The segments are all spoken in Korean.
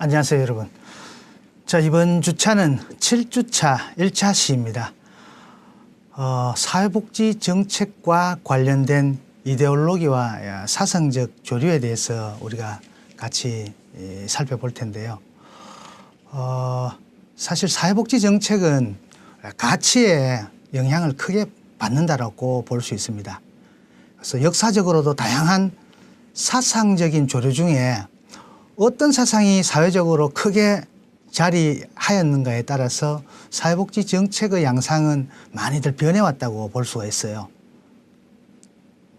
안녕하세요, 여러분. 자, 이번 주차는 7주차 1차 시입니다. 어, 사회복지 정책과 관련된 이데올로기와 사상적 조류에 대해서 우리가 같이 예, 살펴볼 텐데요. 어, 사실 사회복지 정책은 가치에 영향을 크게 받는다라고 볼 수 있습니다. 그래서 역사적으로도 다양한 사상적인 조류 중에 어떤 사상이 사회적으로 크게 자리하였는가에 따라서 사회복지 정책의 양상은 많이들 변해왔다고 볼 수가 있어요.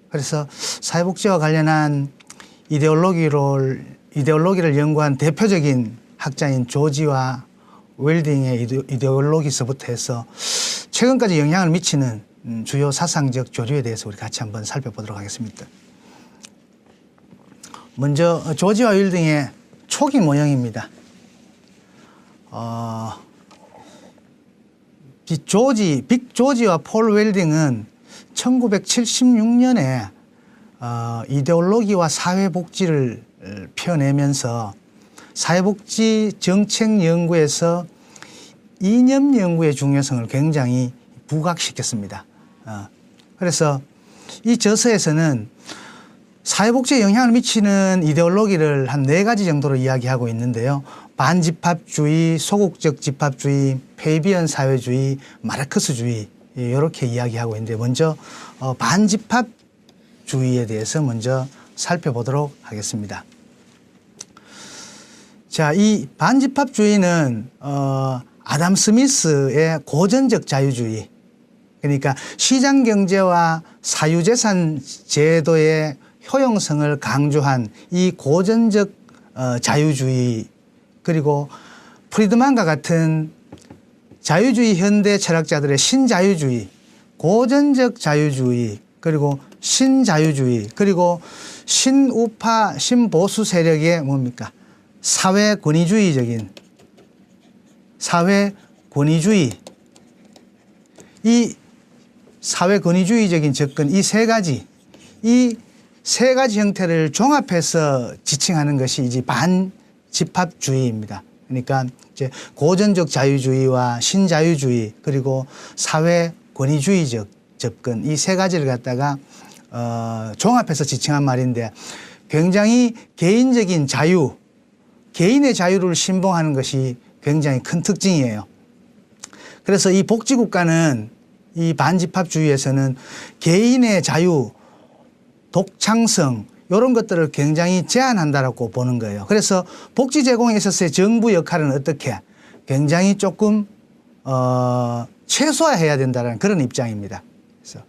그래서 사회복지와 관련한 이데올로기를, 이데올로기를 연구한 대표적인 학자인 조지와 웰딩의 이데- 이데올로기서부터 해서 최근까지 영향을 미치는 음, 주요 사상적 조류에 대해서 우리 같이 한번 살펴보도록 하겠습니다. 먼저 조지와 윌딩의 초기 모형입니다. 어, 이 조지, 빅 조지와 폴 웰딩은 1976년에 어, 이데올로기와 사회복지를 어, 펴내면서 사회복지 정책 연구에서 이념 연구의 중요성을 굉장히 부각시켰습니다. 어, 그래서 이 저서에서는 사회복지에 영향을 미치는 이데올로기를 한 네 가지 정도로 이야기하고 있는데요. 반집합주의, 소극적 집합주의, 페이비언 사회주의, 마르크스주의 이렇게 이야기하고 있는데 먼저 어, 반집합주의에 대해서 먼저 살펴보도록 하겠습니다. 자, 이 반집합주의는 어, 아담 스미스의 고전적 자유주의 그러니까 시장 경제와 사유재산 제도의 효용성을 강조한 이 고전적 어, 자유주의 그리고 프리드만과 같은 자유주의 현대 철학자들의 신자유주의, 고전적 자유주의, 그리고 신자유주의, 그리고 신우파 신보수 세력의 뭡니까? 사회 권위주의적인 사회 권위주의 이 사회 권위주의적인 접근 이 세 가지 이 세 가지 형태를 종합해서 지칭하는 것이 이제 반집합주의입니다. 그러니까 이제 고전적 자유주의와 신자유주의 그리고 사회 권위주의적 접근 이 세 가지를 갖다가 어, 종합해서 지칭한 말인데 굉장히 개인적인 자유, 개인의 자유를 신봉하는 것이 굉장히 큰 특징이에요. 그래서 이 복지국가는 이 반집합주의에서는 개인의 자유, 독창성 이런 것들을 굉장히 제한한다라고 보는 거예요. 그래서 복지 제공에 있어서의 정부 역할은 어떻게 굉장히 조금 어, 최소화해야 된다는 그런 입장입니다. 그래서,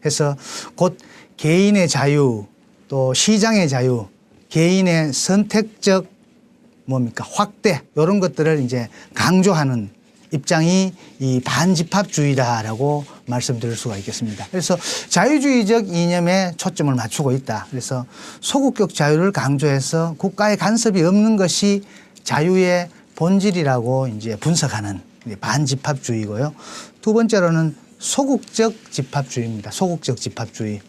그래서 곧 개인의 자유 또 시장의 자유, 개인의 선택적 뭡니까 확대 이런 것들을 이제 강조하는 입장이 이 반집합주의다라고 말씀드릴 수가 있겠습니다. 그래서 자유주의적 이념에 초점을 맞추고 있다. 그래서 소극적 자유를 강조해서 국가의 간섭이 없는 것이 자유의 본질이라고 이제 분석하는 반집합주의고요. 두 번째로는 소극적 집합주의입니다. 소극적 집합주의.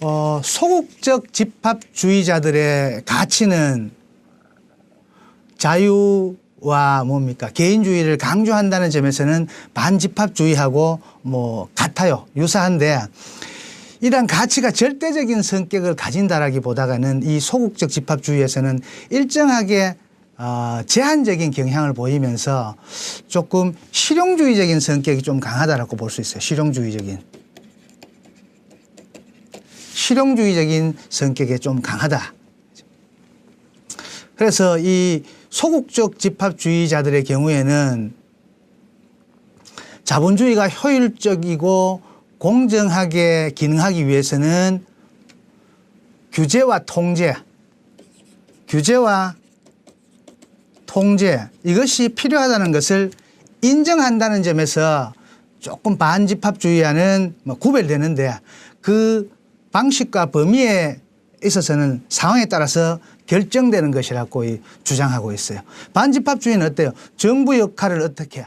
어, 소극적 집합주의자들의 가치는 자유 와 뭡니까? 개인주의를 강조한다는 점에서는 반집합주의하고 뭐 같아요. 유사한데 이러한 가치가 절대적인 성격을 가진다라기보다는 이 소극적 집합주의에서는 일정하게 어, 제한적인 경향을 보이면서 조금 실용주의적인 성격이 좀 강하다라고 볼 수 있어요. 실용주의적인. 실용주의적인 성격에 좀 강하다. 그래서 이 소극적 집합주의자들의 경우에는 자본주의가 효율적이고 공정하게 기능하기 위해서는 규제와 통제, 규제와 통제 이것이 필요하다는 것을 인정한다는 점에서 조금 반집합주의와는 뭐 구별되는데 그 방식과 범위에 있어서는 상황에 따라서 결정되는 것이라고 이 주장하고 있어요. 반집합주의는 어때요? 정부 역할을 어떻게